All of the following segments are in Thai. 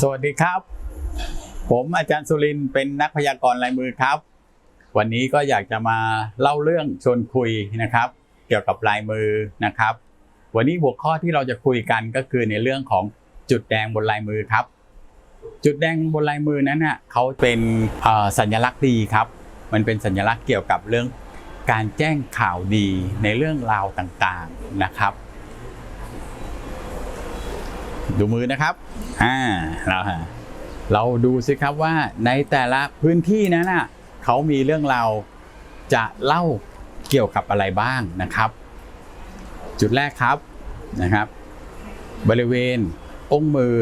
สวัสดีครับ ผมอาจารย์สุรินเป็นนักพยากรณ์ลายมือครับ วันนี้ก็อยากจะมาเล่าเรื่องชวนคุยนะครับ เกี่ยวกับลายมือนะครับ วันนี้หัวข้อที่เราจะคุยกันก็คือในเรื่องของจุดแดงบนลายมือครับ จุดแดงบนลายมือนั้นน่ะเขาเป็นสัญลักษณ์ดีครับ มันเป็นสัญลักษณ์เกี่ยวกับเรื่องการแจ้งข่าวดีในเรื่องราวต่างๆนะครับ ดูมือนะครับ อ่าเราฮะเราดูสิครับว่าในแต่ละพื้นที่นั้นน่ะเขามีเรื่องราวจะเล่าเกี่ยวกับอะไรบ้างนะครับ จุดแรกครับนะครับ บริเวณองค์มือ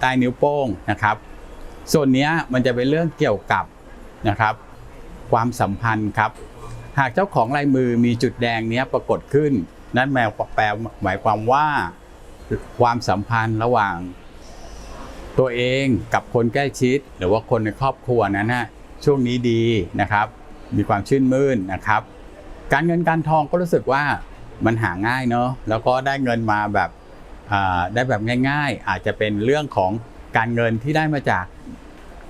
ใต้นิ้วโป้งนะครับ ส่วนนี้มันจะเป็นเรื่องเกี่ยวกับนะครับ ความสัมพันธ์ครับ หากเจ้าของลายมือมีจุดแดงเนี้ยปรากฏขึ้น นั่นแปลหมายความว่า ความสัมพันธ์ระหว่างตัวเองกับคนใกล้ชิด หรือว่าคนในครอบครัวนั้นนะช่วงนี้ดีนะครับ มีความชื่นมื่นนะครับ การเงินการทองก็รู้สึกว่ามันหาง่ายเนาะแล้วก็ได้เงินมาแบบได้แบบง่าย ๆ อาจจะเป็นเรื่องของการเงินที่ได้มาจาก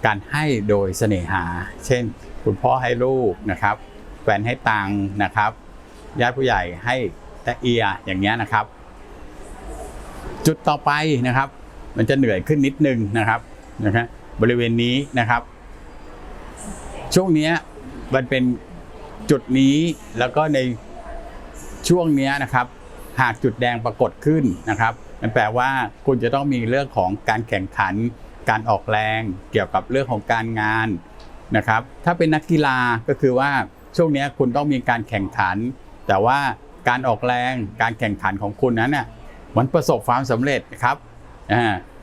การให้โดยเสน่หา เช่น คุณพ่อให้ลูกนะครับแฟนให้ตังนะครับญาติผู้ใหญ่ให้แตะเอียอย่างเงี้ยนะครับ จุดต่อไปนะครับ มันจะเหนื่อยขึ้นนิดนึงนะครับนะครับบริเวณนี้นะครับ ช่วงนี้มันเป็นจุดนี้แล้วก็ในช่วงนี้นะครับ หากจุดแดงปรากฏขึ้นนะครับมันแปลว่าคุณจะต้องมีเรื่องของการแข่งขัน การออกแรงเกี่ยวกับเรื่องของการงานนะครับ ถ้าเป็นนักกีฬาก็คือว่าช่วงนี้คุณต้องมีการแข่งขัน แต่ว่าการออกแรงการแข่งขันของคุณนั้นน่ะ มันประสบความสำเร็จนะครับ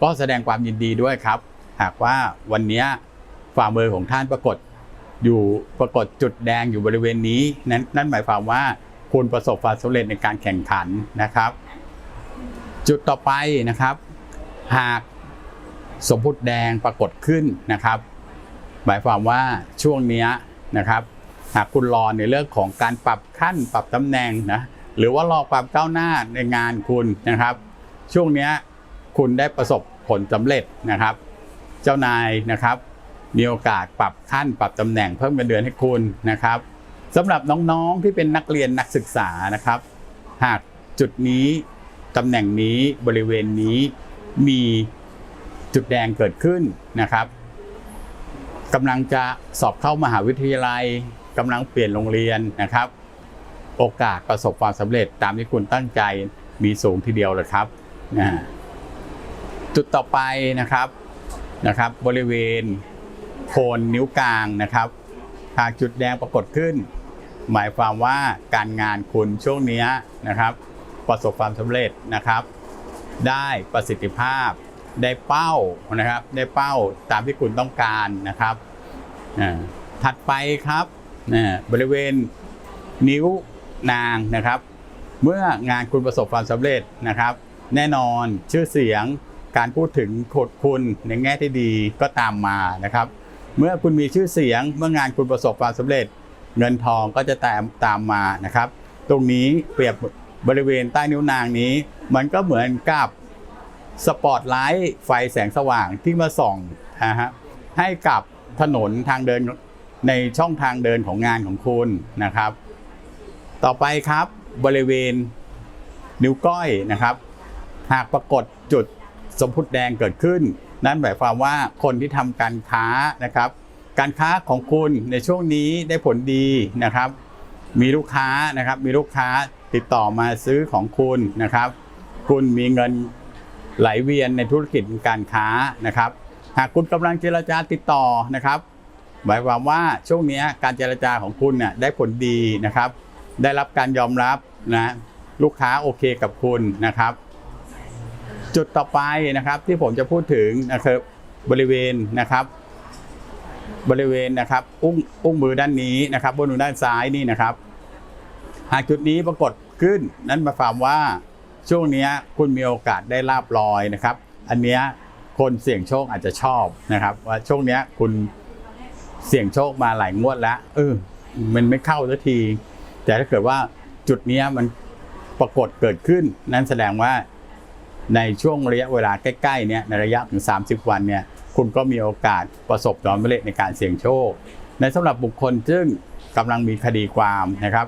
ก็แสดงความยินดีด้วยครับ หากว่าวันนี้ฝ่ามือของท่านปรากฏอยู่ปรากฏจุดแดงอยู่บริเวณนี้ นั้นนั่นหมายความว่าคุณประสบความสำเร็จในการแข่งขันนะครับ จุดต่อไปนะครับ หากสมพุติแดงปรากฏขึ้นนะครับ หมายความว่าช่วงเนี้นะครับ หากคุณรอในเรื่องของการปรับขั้นปรับตำแหน่งนะ หรือว่ารอความก้าวหน้าในงานคุณนะครับ ช่วงนี้คุณได้ประสบผลสำเร็จนะครับ เจ้านายนะครับ มีโอกาสปรับขั้นปรับตำแหน่งเพิ่มเงินเดือนให้คุณนะครับสำหรับน้องๆที่เป็นนักเรียนนักศึกษานะครับ หากจุดนี้ตำแหน่งนี้บริเวณนี้มีจุดแดงเกิดขึ้นนะครับกำลังจะสอบเข้ามหาวิทยาลัยกำลังเปลี่ยนโรงเรียนนะครับ โอกาสประสบความสำเร็จตามที่คุณตั้งใจมีสูงทีเดียวเลยครับนะจุดต่อไปนะครับนะครับ บริเวณโคนนิ้วกลางนะครับหากจุดแดงปรากฏขึ้น หมายความว่าการงานคุณช่วงนี้นะครับ ประสบความสำเร็จนะครับ ได้ประสิทธิภาพได้เป้านะครับ ได้เป้าตามที่คุณต้องการนะครับถัดไปครับนะบริเวณนิ้ว นางนะครับ เมื่องานคุณประสบความสำเร็จนะครับ แน่นอนชื่อเสียงการพูดถึงโคดคุณในแง่ที่ดีก็ตามมานะครับ เมื่อคุณมีชื่อเสียงเมื่องานคุณประสบความสำเร็จ เงินทองก็จะตามตามมานะครับ ตรงนี้เปรียบบริเวณใต้นิ้วนางนี้ มันก็เหมือนกับสปอตไลท์ไฟแสงสว่างที่มาส่องนะฮะให้กับถนนทางเดินในช่องทางเดินของงานของคุณนะครับ ต่อไปครับบริเวณนิ้วก้อยนะครับ หากปรากฏจุดสมพุติแดงเกิดขึ้น นั่นหมายความว่าคนที่ทำการค้านะครับ การค้าของคุณในช่วงนี้ได้ผลดีนะครับ มีลูกค้านะครับ มีลูกค้าติดต่อมาซื้อของคุณนะครับ คุณมีเงินไหลเวียนในธุรกิจการค้านะครับ หากคุณกำลังเจรจาติดต่อนะครับ หมายความว่าช่วงนี้การเจรจาของคุณเนี่ยได้ผลดีนะครับ ได้รับการยอมรับนะลูกค้าโอเคกับคุณนะครับ จุดต่อไปนะครับที่ผมจะพูดถึงนะครับบริเวณนะครับ บริเวณนะครับอุ้งอุ้งมือด้านนี้นะครับ บนมือด้านซ้ายนี่นะครับ หากจุดนี้ปรากฏขึ้น นั่นหมายความว่าช่วงนี้คุณมีโอกาสได้ลาบลอยนะครับ อันเนี้ยคนเสี่ยงโชคอาจจะชอบนะครับ ว่าช่วงเนี้ยคุณเสี่ยงโชคมาหลายงวดแล้วเออมันไม่เข้าสักที แต่ถ้าเกิดว่าจุดนี้มันปรากฏเกิดขึ้น นั่นแสดงว่าในช่วงระยะเวลาใกล้ๆเนี่ยในระยะถึง 30 วันเนี่ยคุณก็มีโอกาสประสบความสำเร็จในการเสี่ยงโชค ในสำหรับบุคคลซึ่งกำลังมีคดีความนะครับ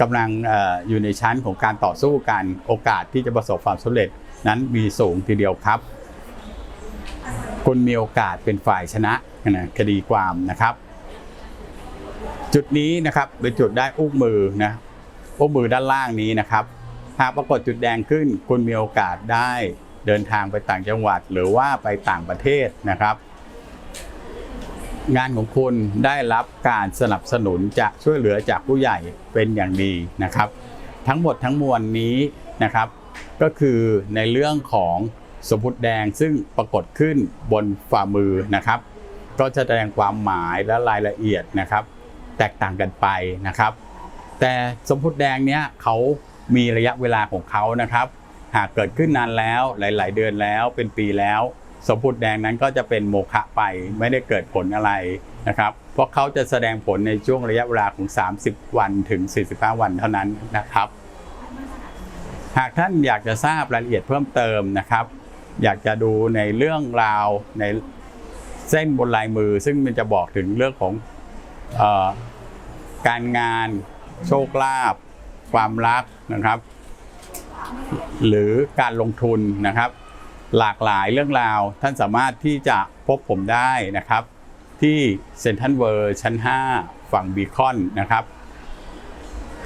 กำลังอออยู่ในชั้นของการต่อสู้กันโอกาสที่จะประสบความสำเร็จนั้นมีสูงทีเดียวครับ คุณมีโอกาสเป็นฝ่ายชนะนะคดีความนะครับ จุดนี้นะครับเป็นจุดได้อุ้งมือนะอุ้งมือด้านล่างนี้นะครับหากปรากฏจุดแดงขึ้น คุณมีโอกาสได้เดินทางไปต่างจังหวัด หรือว่าไปต่างประเทศนะครับ งานของคุณได้รับการสนับสนุนจะช่วยเหลือจากผู้ใหญ่เป็นอย่างดีนะครับ ทั้งหมดทั้งมวลนี้นะครับ ก็คือในเรื่องของสมุดแดงซึ่งปรากฏขึ้นบนฝ่ามือนะครับ ก็จะแสดงความหมายและรายละเอียดนะครับ แตกต่างกันไปนะครับ แต่สมพุดแดงเนี้ยเขามีระยะเวลาของเขานะครับ หากเกิดขึ้นนานแล้วหลาย ๆ เดือนแล้วเป็นปีแล้ว สมพุดแดงนั้นก็จะเป็นโมฆะไปไม่ได้เกิดผลอะไรนะครับเพราะเขาจะแสดงผลในช่วงระยะเวลาของ 30 วันถึง 45 วันเท่านั้นนะครับ หากท่านอยากจะทราบรายละเอียดเพิ่มเติมนะครับ อยากจะดูในเรื่องราวในเส้นบนลายมือ ซึ่งมันจะบอกถึงเรื่องของ การงานโชคลาภความรักนะครับ หรือการลงทุนนะครับ หลากหลายเรื่องราวท่านสามารถที่จะพบผมได้นะครับ ที่เซ็นทรัลเวิร์ชั้น 5 ฝั่งบีคอนนะครับ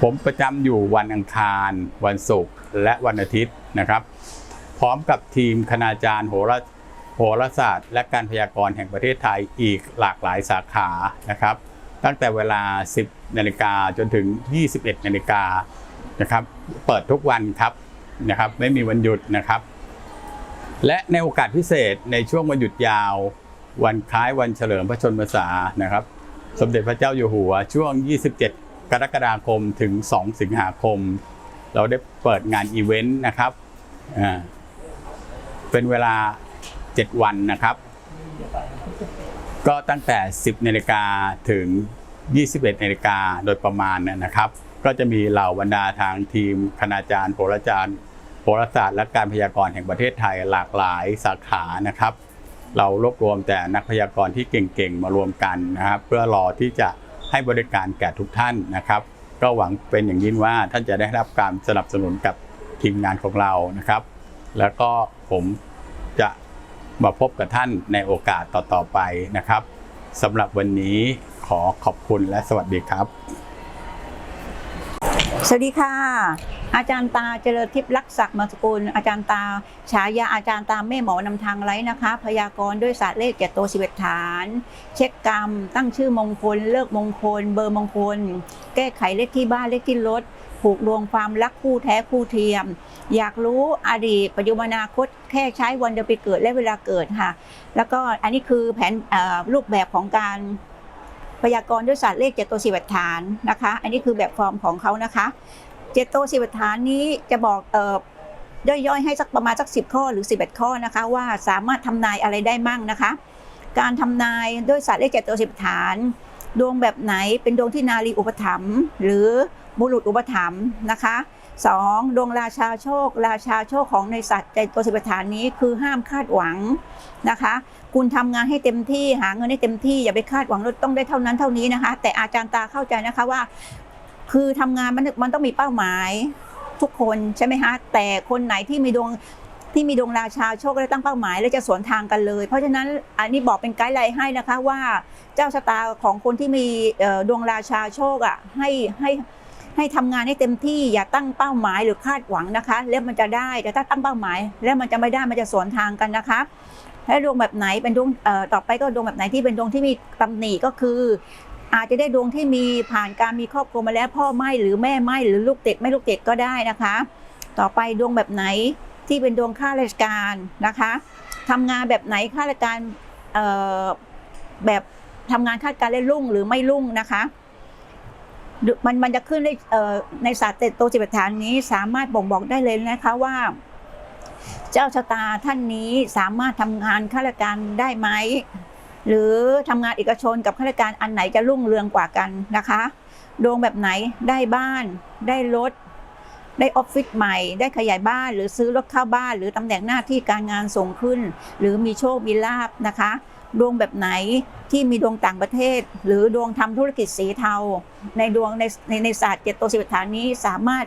ผมประจำอยู่วันอังคาร วันศุกร์และวันอาทิตย์นะครับ พร้อมกับทีมคณาจารย์โหราโหราศาสตร์ และการพยากรณ์แห่งประเทศไทยอีกหลากหลายสาขานะครับ ตั้งแต่เวลา 10นาฬิกาจนถึง 21นาฬิกานะครับ เปิดทุกวันครับนะครับ ไม่มีวันหยุดนะครับ และในโอกาสพิเศษในช่วงวันหยุดยาว วันคล้ายวันเฉลิมพระชนมพรรษานะครับ สมเด็จพระเจ้าอยู่หัวช่วง 27 กรกฎาคมถึง 2 สิงหาคม เราได้เปิดงานอีเวนต์นะครับเป็นเวลา 7 วันนะครับ ก็ตั้งแต่ 10นาฬิกาถึง 21นาฬิกาโดยประมาณนะครับ ก็จะมีเหล่าบรรดาทางทีมคณาจารย์โหราจารย์โหราศาสตร์และการพยากรณ์แห่งประเทศไทยหลากหลายสาขานะครับ เรารวบรวมแต่นักพยากรณ์ที่เก่งๆ มารวมกันนะครับ เพื่อรอที่จะให้บริการแก่ทุกท่านนะครับ ก็หวังเป็นอย่างยิ่งว่าท่านจะได้รับการสนับสนุนกับทีมงานของเรานะครับ แล้วก็ผม มาพบกับท่านในโอกาสต่อๆไปนะครับสำหรับวันนี้ขอขอบคุณและสวัสดีครับ สวัสดีค่ะ อาจารย์ตาเจริญทิพย์รักศักดิ์มาสกุล อาจารย์ตาฉายาอาจารย์ตาแม่หมอนำทางไร้นะคะ พยากรณ์ด้วยศาสตร์เลขเจ็ดตัวสิบเอ็ดฐาน เช็คกรรม ตั้งชื่อมงคล เลิกมงคล เบอร์มงคล แก้ไขเลขที่บ้านเลขที่รถผูกดวงความรักคู่แท้คู่เทียม อยากรู้อดีตปัจจุบันอนาคตแค่ใช้วันเดือนปีเกิดและเวลาเกิดค่ะ แล้วก็อันนี้คือแผนรูปแบบของการพยากรณ์ด้วยศาสตร์เลขเจ็ดตัวสิบเอ็ดฐานนะคะ อันนี้คือแบบฟอร์มของเขานะคะ เจ็ดตัวสิบเอ็ดฐานนี้จะบอกเย่อยๆให้สักประมาณสักสิบข้อหรือสิบเอ็ดข้อนะคะ ว่าสามารถทำนายอะไรได้มั่งนะคะ การทำนายด้วยศาสตร์เลขเจ็ดตัวสิบฐานดวงแบบไหนเป็นดวงที่นารีอุปถัมภ์หรือบุรุษอุปถัมภ์นะคะ สองดวงราชาโชค ราชาโชคของในสัตว์เจ็ดตัวสิบฐานนี้คือห้ามคาดหวังนะคะ คุณทำงานให้เต็มที่หาเงินให้เต็มที่อย่าไปคาดหวังว่าต้องได้เท่านั้นเท่านี้นะคะ แต่อาจารย์ตาเข้าใจนะคะว่า คือทำงานมันมันต้องมีเป้าหมายทุกคนใช่ไหมคะแต่คนไหนที่มีดวงที่มีดวงราชาโชคและตั้งเป้าหมาย และจะสวนทางกันเลย เพราะฉะนั้นอันนี้บอกเป็นไกด์ไลน์ให้นะคะว่าเจ้าชะตาของคนที่มีดวงราชาโชคอะให้ให้ ให้ทำงานให้เต็มที่อย่าตั้งเป้าหมายหรือคาดหวังนะคะ แล้วมันจะได้แต่ถ้าตั้งเป้าหมาย แล้วมันจะไม่ได้มันจะสวนทางกันนะคะและดวงแบบไหนเป็นดวงต่อไปก็ดวงแบบไหนที่เป็นดวงที่มีตำหนิก็คือ อาจจะได้ดวงที่มีผ่านการมีครอบครัวมาแล้วพ่อไม่หรือแม่ไม่หรือลูกติดไม่ลูกติดก็ได้นะคะ ต่อไปดวงแบบไหนที่เป็นดวงข้าราชการนะคะทำงานแบบไหนข้าราชการแบบทำงานข้าราชการได้รุ่งหรือไม่รุ่งนะคะ มันมันจะขึ้นในในศาสตร์เตโตจิตฐานนี้สามารถบ่งบอกได้เลยนะคะว่า เจ้าชะตาท่านนี้สามารถทำงานข้าราชการได้ไหมหรือทำงานเอกชนกับข้าราชการอันไหนจะรุ่งเรืองกว่ากันนะคะดวงแบบไหนได้บ้านได้รถได้ออฟฟิศใหม่ ได้ขยายบ้าน หรือซื้อรถเข้าบ้าน หรือตำแหน่งหน้าที่การงานส่งขึ้น หรือมีโชคมีลาบนะคะ ดวงแบบไหนที่มีดวงต่างประเทศ หรือดวงทำธุรกิจสีเทา ในดวงในในในศาสตร์เจ็ดตัวสิบฐานนี้สามารถ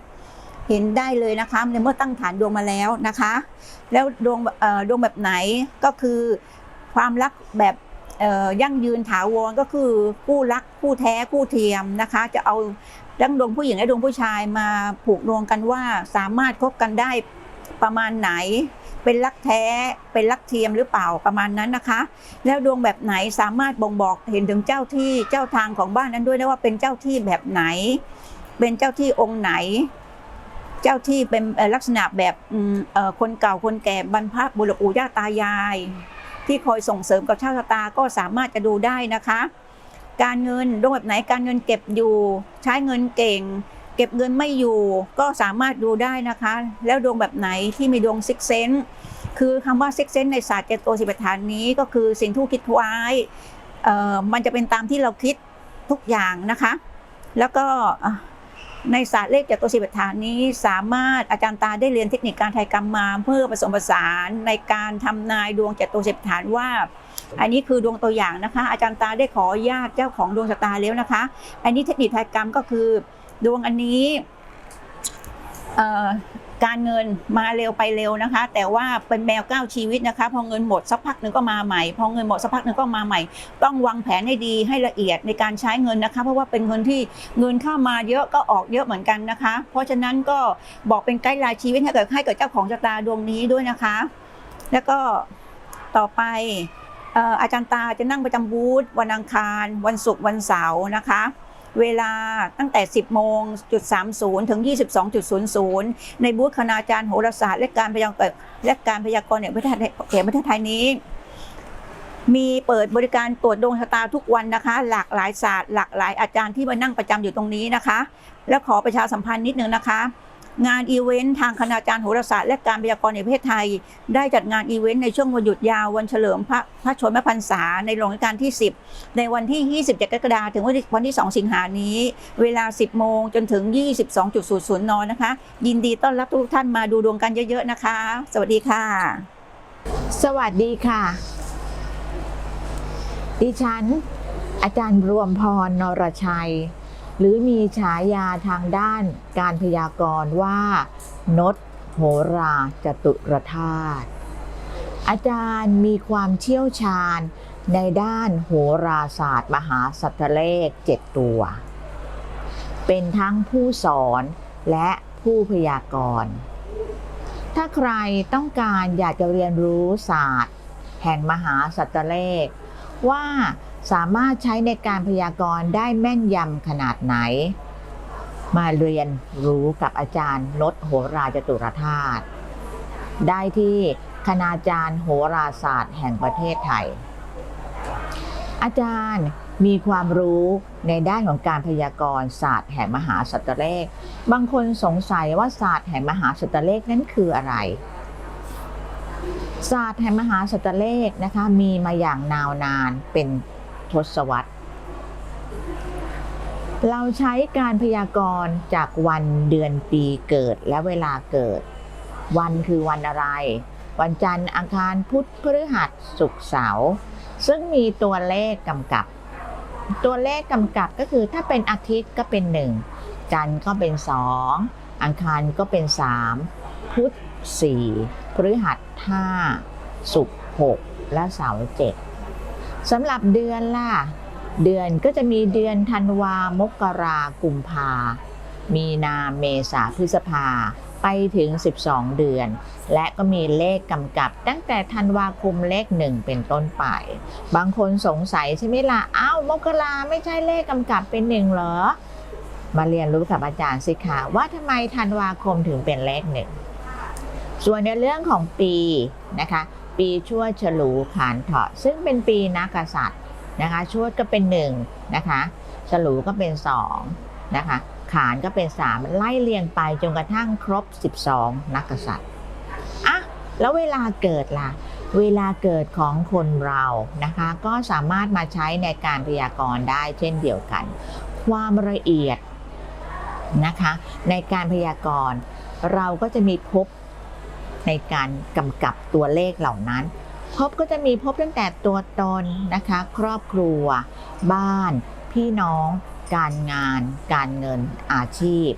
เห็นได้เลยนะคะในเมื่อตั้งฐานดวงมาแล้วนะคะ แล้วดวงเอ่อดวงแบบไหนก็คือความรักแบบเอ่อยั่งยืนถาวรก็คือคู่รักคู่แท้คู่เทียมนะคะ จะเอาทั้งดวงผู้หญิงและดวงผู้ชายมาผูกดวงกันว่าสามารถคบกันได้ประมาณไหน เป็นรักแท้เป็นรักเทียมหรือเปล่าประมาณนั้นนะคะ แล้วดวงแบบไหนสามารถบ่งบอกเห็นถึงเจ้าที่เจ้าทางของบ้านนั้นด้วยนะว่าเป็นเจ้าที่แบบไหน เป็นเจ้าที่องค์ไหน เจ้าที่เป็นลักษณะแบบคนเก่าคนแก่บรรพบุรุษปู่ย่าตายาย ที่คอยส่งเสริมกับชคชะตาก็สามารถจะดูได้นะคะ การเงินดวงแบบไหนการเงินเก็บอยู่ ใช้เงินเก่ง เก็บเงินไม่อยู่ก็สามารถดูได้นะคะ แล้วดวงแบบไหนที่มีดวงซิกเซนคือคำว่าซิกเซนในศาสตร์เจโตสิบฐานนี้ก็คือสิ่งที่คิดไว้เอ่อมันจะเป็นตามที่เราคิดทุกอย่างนะคะ แล้วก็ในศาสตร์เลขจากตัวสิบฐานนี้สามารถอาจารย์ตาได้เรียนเทคนิคการไทยกรรมมาเพื่อผสมผสานในการทำนายดวงจากตัวสิบฐานว่า อันนี้คือดวงตัวอย่างนะคะ อาจารย์ตาได้ขอญาตเจ้าของดวงชะตาแล้วนะคะ อันนี้เทคนิคไทยกรรมก็คือ ดวงอันนี้การเงินมาเร็วไปเร็วนะคะ แต่ว่าเป็นแมวเก้าชีวิตนะคะ พอเงินหมดสักพักหนึ่งก็มาใหม่ พอเงินหมดสักพักหนึ่งก็มาใหม่ ต้องวางแผนให้ดีให้ละเอียดในการใช้เงินนะคะ เพราะว่าเป็นเงินที่เงินเข้ามาเยอะก็ออกเยอะเหมือนกันนะคะ เพราะฉะนั้นก็บอกเป็นไกด์ไลน์ชีวิตให้เกิดให้กับเจ้าของชะตาดวงนี้ด้วยนะคะ แล้วก็ต่อไปเอ่ออาจารย์ตาจะนั่งประจำบูธวันอังคาร วันศุกร์วันเสาร์นะคะ เวลาตั้งแต่ 10 โมงจุด30 ถึง 22.00 ในบูธคณาจารย์โหราศาสตร์ และการพยากรณ์และการพยากรณ์แห่งประเทศไทยแห่งประเทศไทยนี้ มีเปิดบริการตรวจดวงชะตาทุกวันนะคะ หลากหลายศาสตร์ หลากหลายอาจารย์ที่มานั่งประจำอยู่ตรงนี้นะคะ และขอประชาสัมพันธ์นิดนึงนะคะ งานอีเวนต์ทางคณาจารย์โหราศาสตร์และการพยากรณ์ในประเทศไทย ได้จัดงานอีเวนต์ในช่วงวันหยุดยาววันเฉลิมพระพระชนมพรรษาในหลวงรัชกาลที่ 10 ในวันที่ 27 กรกฎาคมถึงวันที่ 2 สิงหานี้ เวลา 10 โมงจนถึง 22.00 น นะคะ ยินดีต้อนรับทุกท่านมาดูดวงกันเยอะๆนะคะ สวัสดีค่ะ สวัสดีค่ะ ดิฉัน อาจารย์รวมพรนรชัย หรือมีฉายาทางด้านการพยากรณ์ว่านดโหราจตุรธาตุอาจารย์มีความเชี่ยวชาญในด้านโหราศาสตร์ มหาสัตว์เลขเจ็ดตัว เป็นทั้งผู้สอนและผู้พยากรณ์ ถ้าใครต้องการอยากจะเรียนรู้ศาสตร์ แห่งมหาสัตว์เลขว่า สามารถใช้ในการพยากรณ์ได้แม่นยำขนาดไหน มาเรียนรู้กับอาจารย์นศโหราจตุรธาตุได้ที่คณาจารย์โหราศาสตร์แห่งประเทศไทย อาจารย์มีความรู้ในด้านของการพยากรณ์ศาสตร์แห่งมหาสัตว์เลข บางคนสงสัยว่าศาสตร์แห่งมหาสัตว์เลขนั้นคืออะไร ศาสตร์แห่งมหาสัตว์เลขนะคะมีมาอย่างนาวนานเป็น ทศวรรษ เราใช้การพยากรณ์จากวันเดือนปีเกิดและเวลาเกิด วันคือวันอะไร วันจันทร์อังคารพุธพฤหัสศุกร์เสาร์ซึ่งมีตัวเลขกำกับ ตัวเลขกำกับก็คือถ้าเป็นอาทิตย์ก็เป็น 1 จันทร์ก็เป็น 2 อังคารก็เป็น 3 พุธ4พฤหัส5ศุกร์6และเสาร์7 สำหรับเดือนล่ะ เดือนก็จะมีเดือนธันวา มกรากุมภา มีนาเมษาพฤษภา ไปถึง 12 เดือน และก็มีเลขกำกับตั้งแต่ธันวาคมเลขหนึ่งเป็นต้นไป บางคนสงสัยใช่ไหมล่ะ อ้าว มกราไม่ใช่เลขกำกับเป็นหนึ่งเหรอ มาเรียนรู้กับอาจารย์สิคะว่าทำไมธันวาคมถึงเป็นเลขหนึ่ง ส่วนในเรื่องของปีนะคะ ปีชวดฉลูขานเถาะซึ่งเป็นปีนักกษัตริย์นะคะชวดก็เป็นหนึ่งนะคะฉลูก็เป็นสองนะคะขานก็เป็นสามไล่เรียงไปจนกระทั่งครบ 12 นักษัตริย์อะแล้วเวลาเกิดล่ะ เวลาเกิดของคนเรานะคะ ก็สามารถมาใช้ในการพยากรณ์ได้เช่นเดียวกัน ความละเอียดนะคะ ในการพยากรณ์เราก็จะมีภพ ในการกำกับตัวเลขเหล่านั้นภพก็จะมีภพตั้งแต่ตัวตนนะคะ ครอบครัว บ้าน พี่น้อง การงาน การเงินอาชีพ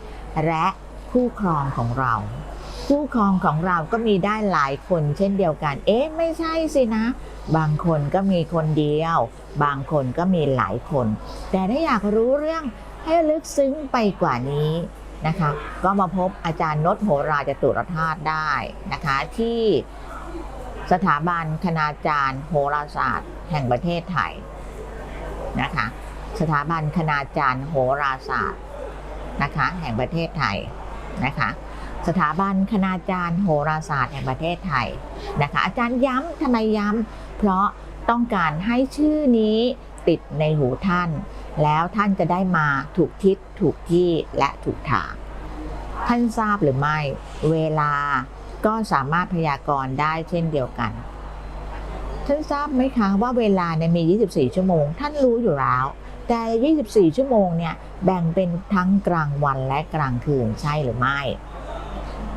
และคู่ครองของเราคู่ครองของเราก็มีได้หลายคนเช่นเดียวกัน เอ๊ะ ไม่ใช่สินะ บางคนก็มีคนเดียว บางคนก็มีหลายคน แต่ถ้าอยากรู้เรื่องให้ลึกซึ้งไปกว่านี้ นะคะก็มาพบอาจารย์นศโหราจตุรธาตุได้นะคะที่สถาบันคณาจารย์โหราศาสตร์ แห่งประเทศไทยนะคะสถาบันคณาจารย์โหราศาสตร์นะคะแห่งประเทศไทยนะคะสถาบันคณาจารย์โหราศาสตร์แห่งประเทศไทยนะคะอาจารย์ย้ำทำไมย้ำเพราะต้องการให้ชื่อนี้ติดในหูท่าน แล้วท่านจะได้มาถูกทิศถูกที่และถูกทาง ท่านทราบหรือไม่ เวลาก็สามารถพยากรณ์ได้เช่นเดียวกัน ท่านทราบไหมคะว่าเวลาเนี่ยมี 24 ชั่วโมง ท่านรู้อยู่แล้ว แต่ 24 ชั่วโมงเนี่ยแบ่งเป็นทั้งกลางวันและกลางคืนใช่หรือไม่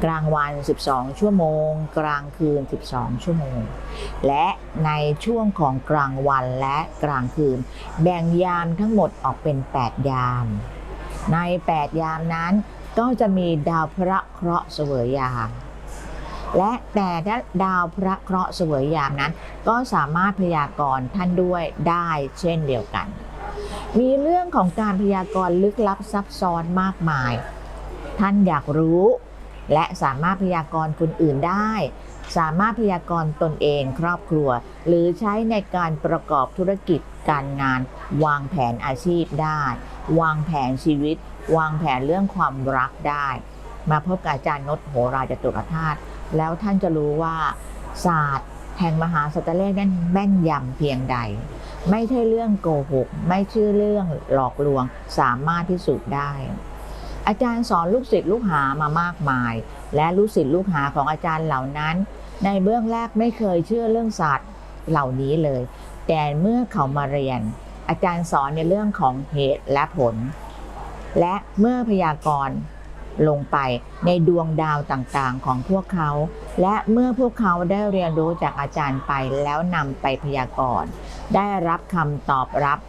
กลางวัน 12 ชั่วโมง กลางคืน 12 ชั่วโมง และในช่วงของกลางวันและกลางคืน แบ่งยามทั้งหมดออกเป็น 8 ยาม ใน 8 ยามนั้นก็จะมีดาวพระเคราะห์เสวยยามและแต่ดาวพระเคราะห์เสวยยามนั้น ก็สามารถพยากรณ์ท่านด้วยได้เช่นเดียวกัน มีเรื่องของการพยากรณ์ลึกลับซับซ้อนมากมาย ท่านอยากรู้ และสามารถพยากรณ์คนอื่นได้ สามารถพยากรณ์ตนเองครอบครัว หรือใช้ในการประกอบธุรกิจการงาน วางแผนอาชีพได้ วางแผนชีวิต วางแผนเรื่องความรักได้ มาพบกับอาจารย์นศโหราจตุรธาตุแล้วท่านจะรู้ว่าศาสตร์แห่งมหาสัตว์เลขนั้นแม่นยำเพียงใด ไม่ใช่เรื่องโกหก ไม่ใช่เรื่องหลอกลวง สามารถพิสูจน์ได้ อาจารย์สอนลูกศิษย์ลูกหามามากมาย และลูกศิษย์ลูกหาของอาจารย์เหล่านั้น ในเบื้องแรกไม่เคยเชื่อเรื่องศาสตร์เหล่านี้เลย แต่เมื่อเขามาเรียน อาจารย์สอนในเรื่องของเหตุและผล และเมื่อพยากรณ์ลงไปในดวงดาวต่างๆของพวกเขา และเมื่อพวกเขาได้เรียนรู้จากอาจารย์ไปแล้วนำไปพยากรณ์ ได้รับคำตอบรับ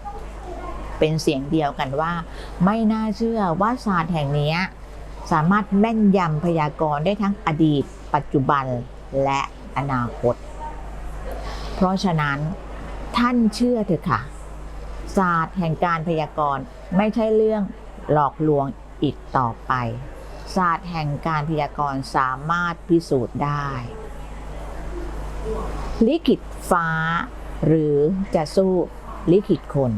เป็นเสียงเดียวกันว่า ไม่น่าเชื่อว่าศาสตร์แห่งนี้สามารถแม่นยำพยากรณ์ได้ทั้งอดีต ปัจจุบันและอนาคต เพราะฉะนั้นท่านเชื่อเถอะค่ะ ศาสตร์แห่งการพยากรณ์ไม่ใช่เรื่องหลอกลวงอีกต่อไป ศาสตร์แห่งการพยากรณ์สามารถพิสูจน์ได้ ลิขิตฟ้า หรือจะสู้ลิขิตคน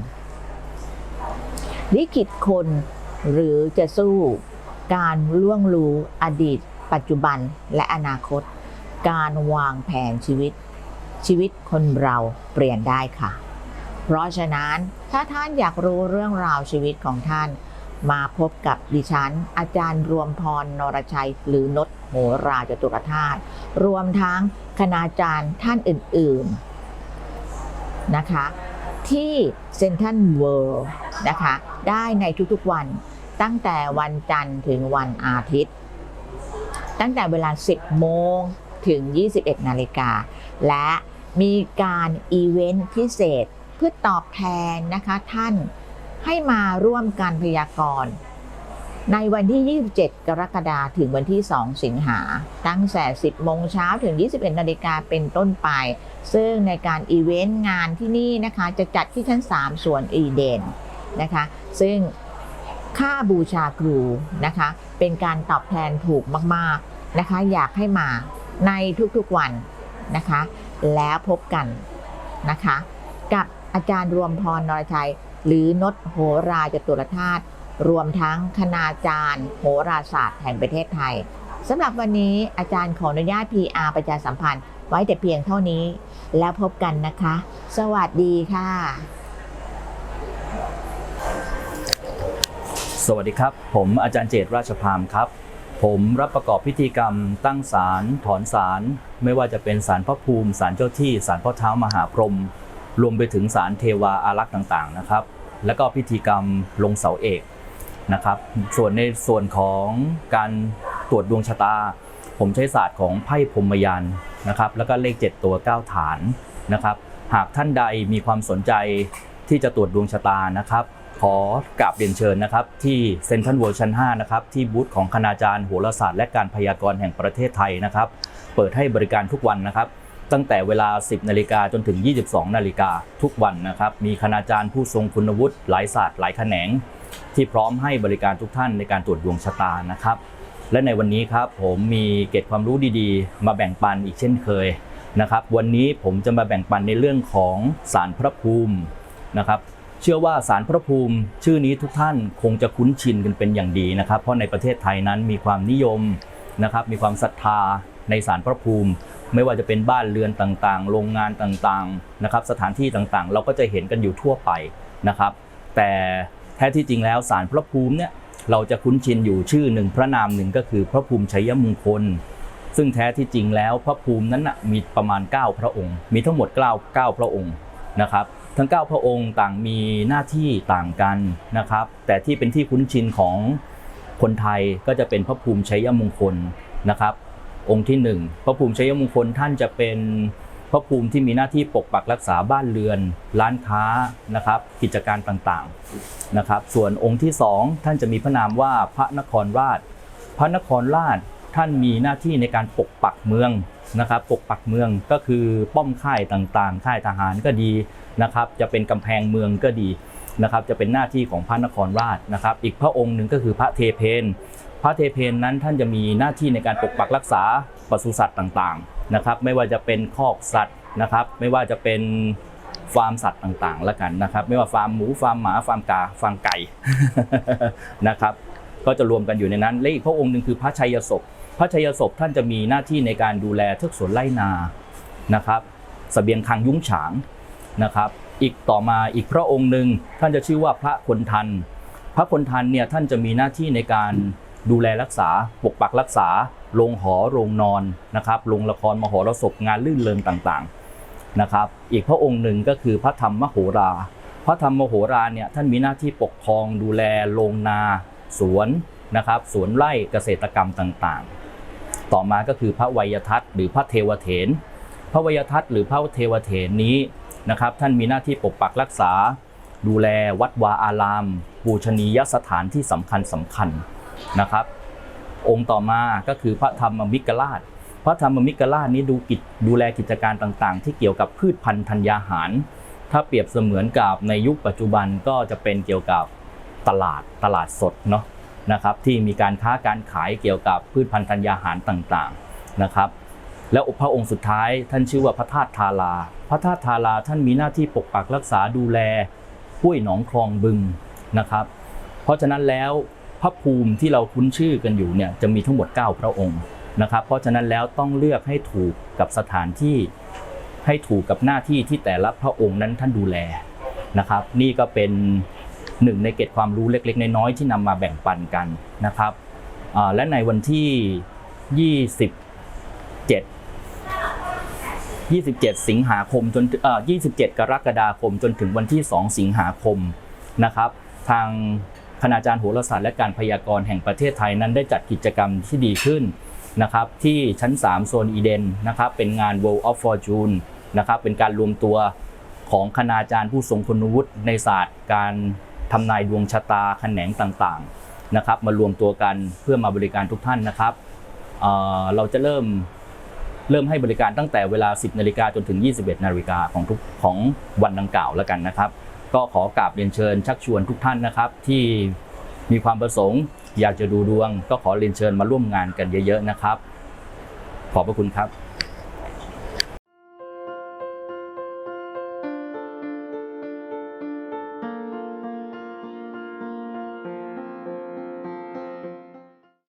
ลิขิตคนหรือจะสู้การล่วงรู้อดีต ปัจจุบันและอนาคต การวางแผนชีวิต ชีวิตคนเราเปลี่ยนได้ค่ะ เพราะฉะนั้นถ้าท่านอยากรู้เรื่องราวชีวิตของท่าน มาพบกับดิฉัน อาจารย์รวมพรนรชัย หรือนศโหราจตุรธาตุรวมทั้งคณาจารย์ท่านอื่น ๆ นะคะ ที่เซนทันเวิลด์นะคะ ได้ในทุกๆวันตั้งแต่วันจันทร์ถึงวันอาทิตย์ ตั้งแต่เวลา 10 โมงถึง 21 นาฬิกา และมีการอีเวนต์พิเศษเพื่อตอบแทนนะคะท่านให้มาร่วมการพยากรณ์ ในวันที่ 27 กรกฎาคมถึงวันที่ 2 สิงหา ตั้งแต่ 10 โมงเช้าถึง 21 นาฬิกาเป็นต้นไป ซึ่งในการอีเวนต์งานที่นี่นะคะ จะจัดที่ชั้น 3 ส่วนอีเดนนะคะ ซึ่งค่าบูชาครูนะคะ เป็นการตอบแทนถูกมากๆนะคะ อยากให้มาในทุกๆวันนะคะ แล้วพบกันนะคะ กับอาจารย์รวมพรนรชัย หรือนศโหราจตุรธาตุ รวมทั้งคณาจารย์ โหราศาสตร์แห่งประเทศไทยสำหรับวันนี้อาจารย์ขออนุญาต PR ประชาสัมพันธ์ ไว้แต่เพียงเท่านี้ แล้วพบกันนะคะ สวัสดีค่ะ สวัสดีครับ ผมอาจารย์เจตราชพามครับ ผมรับประกอบพิธีกรรม ตั้งศาลถอนศาลไม่ว่าจะเป็นศาลพระภูมิศาลเจ้าที่ศาลพ่อเท้ามหาพรหมรวมไปถึงศาลเทวาอารักษ์ต่างๆนะครับ แล้วก็พิธีกรรมลงเสาเอก นะครับ ส่วนในส่วนของการตรวจดวงชะตา ผมใช้ศาสตร์ของไพ่พรมยานนะครับ แล้วก็เลข 7 ตัว 9 ฐานนะครับ หากท่านใดมีความสนใจที่จะตรวจดวงชะตานะครับ ขอกราบเรียนเชิญนะครับ ที่เซ็นทรัลเวิลด์ชั้น 5 นะครับ ที่บูธของคณาจารย์โหราศาสตร์และการพยากรณ์แห่งประเทศไทยนะครับ เปิดให้บริการทุกวันนะครับตั้งแต่เวลา 10 นาฬิกาจนถึง 22 นาฬิกาทุกวันนะครับ มีคณาจารย์ผู้ทรงคุณวุฒิหลายศาสตร์หลายแขนง ที่พร้อมให้บริการทุกท่านในการตรวจดวงชะตานะครับ และในวันนี้ครับผมมีเกร็ดความรู้ดีๆ มาแบ่งปันอีกเช่นเคยนะครับ วันนี้ผมจะมาแบ่งปันในเรื่องของสารพระภูมินะครับเชื่อว่าสารพระภูมิ ชื่อนี้ทุกท่านคงจะคุ้นชินกันเป็นอย่างดีนะครับ เพราะในประเทศไทยนั้นมีความนิยมนะครับ มีความศรัทธาในสารพระภูมิ ไม่ว่าจะเป็นบ้านเรือนต่างๆ โรงงานต่างๆนะครับ สถานที่ต่างๆ เราก็จะเห็นกันอยู่ทั่วไปนะครับ แต่ แท้ที่จริงแล้วสารพระภูมิเนี่ยเราจะคุ้นชินอยู่ชื่อหนึ่งพระนามหนึ่งก็คือพระภูมิชัยมงคล ซึ่งแท้ที่จริงแล้วพระภูมินั้นนะมีประมาณ 9 พระองค์ มีทั้งหมด 9 9 พระองค์นะครับทั้ง 9 พระองค์ต่างมีหน้าที่ต่างกันนะครับ แต่ที่เป็นที่คุ้นชินของคนไทยก็จะเป็นพระภูมิชัยมงคลนะครับ องค์ที่ 1 พระภูมิชัยมงคลท่านจะเป็น พระภูมิที่มีหน้าที่ปกปักรักษาบ้านเรือน ร้านค้านะครับกิจการต่างๆนะครับ ส่วนองค์ที่2ท่านจะมีพระนามว่าพระนครราช พระนครราชท่านมีหน้าที่ในการปกปักเมืองนะครับปกปักเมืองก็คือป้อมค่ายต่างๆ ค่ายทหารก็ดีนะครับ จะเป็นกำแพงเมืองก็ดีนะครับ จะเป็นหน้าที่ของพระนครราชนะครับ อีกพระองค์หนึ่งก็คือพระเทเพนพระเทเพนนั้นท่านจะมีหน้าที่ในการปกปักรักษาปศุสัตว์ต่างๆ นะครับ ไม่ว่าจะเป็นคอกสัตว์นะครับ ไม่ว่าจะเป็นฟาร์มสัตว์ต่างๆ แล้วกันนะครับ ไม่ว่าฟาร์มหมูฟาร์มหมาฟาร์มกาฟาร์มไก่นะครับ ก็จะรวมกันอยู่ในนั้นและอีกพระองค์หนึ่งคือพระชัยศพ พระชัยศพท่านจะมีหน้าที่ในการดูแลเทือกสวนไร่นานะครับสเสบียงคังยุ้งฉางนะครับ อีกต่อมาอีกพระองค์หนึ่งท่านจะชื่อว่าพระคนทัน พระคนทันเนี่ยท่านจะมีหน้าที่ในการ ดูแลรักษาปกปักรักษาโรงหอโรงนอนนะครับโรงละครมหรสพงานลื่นเริงต่างๆนะครับ อีกพระองค์หนึ่งก็คือพระธรรมมโหรา พระธรรมมโหราเนี่ยท่านมีหน้าที่ปกครองดูแลโรงนา สวนนะครับสวนไร่เกษตรกรรมต่างๆ ต่อมาก็คือพระวยทัตหรือพระเทวเถน พระวยทัตหรือพระเทวเถนนี้นะครับท่านมีหน้าที่ปกปักรักษา ดูแลวัดวาอารามบูชนียสถานที่สำคัญสำคัญ นะครับ องค์ต่อมาก็คือพระธรรมมิกราช พระธรรมมิกราชนี้ดูกิจดูแลกิจการต่างๆ ที่เกี่ยวกับพืชพันธุ์ธัญญาหาร ถ้าเปรียบเสมือนกับในยุคปัจจุบันก็จะเป็นเกี่ยวกับตลาดตลาดสดเนาะนะครับที่มีการค้าการขายเกี่ยวกับพืชพันธุ์ธัญญาหารต่างๆนะครับแล้วพระองค์สุดท้ายท่านชื่อว่าพระธาตุทารา พระธาตุทาราท่านมีหน้าที่ปกปักรักษาดูแลห้วยหนองคลองบึงนะครับ เพราะฉะนั้นแล้ว พระภูมิที่เราคุ้นชื่อกันอยู่เนี่ยจะมีทั้งหมด 9 พระองค์นะครับ เพราะฉะนั้นแล้วต้องเลือกให้ถูกกับสถานที่ให้ถูกกับหน้าที่ที่แต่ละพระองค์นั้นท่านดูแลนะครับ นี่ก็เป็นหนึ่งในเกร็ดความรู้เล็ก ๆ น้อยๆที่นำมาแบ่งปันกันนะครับและในวันที่ 27 27 สิงหาคมจนเอ่อ27 กรกฎาคมจนถึงวันที่ 2 สิงหาคมนะครับ ทาง คณาจารย์โหราศาสตร์และการพยากรณ์แห่งประเทศไทยนั้นได้จัดกิจกรรมที่ดีขึ้นนะครับที่ชั้น 3 โซนอีเดนนะครับเป็นงาน World of Fortune นะครับเป็นการรวมตัวของคณาจารย์ผู้ทรงคุณวุฒิในศาสตร์ การทำนายดวงชะตาแขนงต่างๆนะครับมารวมตัวกันเพื่อมาบริการทุกท่านนะครับเเราจะเริ่มเริ่มให้บริการตั้งแต่เวลา 10 นาฬิกาจนถึง 21 นาฬิกาของทุกของวันดังกล่าวแล้วกันนะครับ ก็ขอกราบเรียนเชิญชักชวนทุกท่านนะครับ ที่มีความประสงค์อยากจะดูดวง ก็ขอเรียนเชิญมาร่วมงานกันเยอะ ๆ นะครับ ขอบพระคุณครับ